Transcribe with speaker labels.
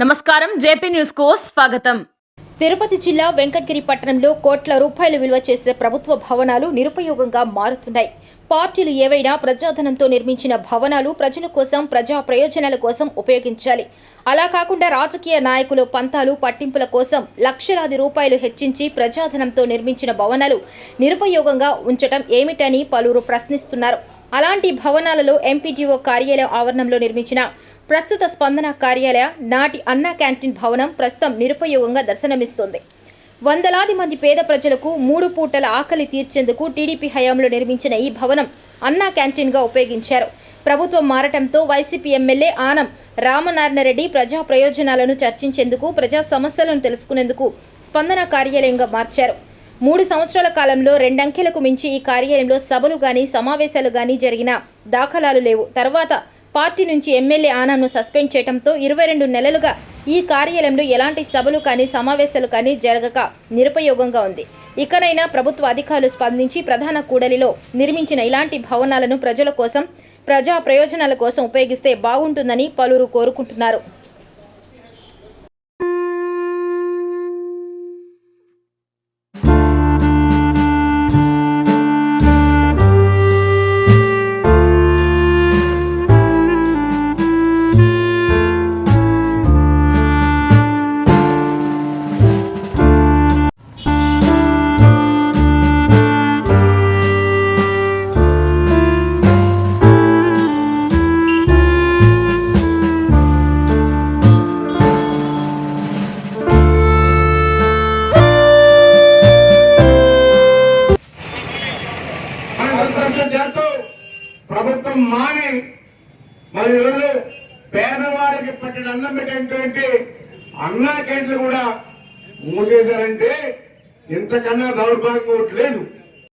Speaker 1: నమస్కారం జేపీ న్యూస్కు స్వాగతం.
Speaker 2: తిరుపతి జిల్లా వెంకటగిరి పట్టణంలో కోట్ల రూపాయలు విలువ చేసే ప్రభుత్వ భవనాలు నిరుపయోగంగా మారుతున్నాయి. పార్టీలు ఏవైనా ప్రజాధనంతో నిర్మించిన భవనాలు ప్రజల కోసం ప్రజా ప్రయోజనాల కోసం ఉపయోగించాలి. అలా కాకుండా రాజకీయ నాయకులు పంతాలు పట్టింపుల కోసం లక్షలాది రూపాయలు హెచ్చించి ప్రజాధనంతో నిర్మించిన భవనాలు నిరుపయోగంగా ఉంచటం ఏమిటని పలువురు ప్రశ్నిస్తున్నారు. అలాంటి భవనాలలో ఎంపీటీఓ కార్యాలయ ఆవరణంలో నిర్మించిన ప్రస్తుత స్పందన కార్యాలయ నాటి అన్నా క్యాంటీన్ భవనం ప్రస్తుతం నిరుపయోగంగా దర్శనమిస్తోంది. వందలాది మంది పేద ప్రజలకు మూడు పూటల ఆకలి తీర్చేందుకు టీడీపీ హయాంలో నిర్మించిన ఈ భవనం అన్నా క్యాంటీన్గా ఉపయోగించారు. ప్రభుత్వం మారటంతో వైసీపీ ఎమ్మెల్యే ఆనం రామనారాయణరెడ్డి ప్రజా ప్రయోజనాలను చర్చించేందుకు ప్రజా సమస్యలను తెలుసుకునేందుకు స్పందన కార్యాలయంగా మార్చారు. మూడు సంవత్సరాల కాలంలో రెండంకెలకు మించి ఈ కార్యాలయంలో సభలు కానీ సమావేశాలు కానీ జరిగిన దాఖలాలు లేవు. తర్వాత పార్టీ నుంచి ఎమ్మెల్యే ఆనంను సస్పెండ్ చేయడంతో ఇరవై రెండు నెలలుగా ఈ కార్యాలయంలో ఎలాంటి సభలు కానీ సమావేశాలు కానీ జరగక నిరుపయోగంగా ఉంది. ఇకనైనా ప్రభుత్వ అధికారులు స్పందించి ప్రధాన కూడలిలో నిర్మించిన ఇలాంటి భవనాలను ప్రజల కోసం ప్రజా ప్రయోజనాల కోసం ఉపయోగిస్తే బాగుంటుందని పలువురు కోరుకుంటున్నారు.
Speaker 3: మొత్తం మాని మరి ఈరోజు పేదవారికి పట్టిన అన్నం పెట్టినటువంటి అన్నా కేంద్రం కూడా మూసేశారంటే ఇంతకన్నా దౌర్భాగ్యం ఒకటి లేదు.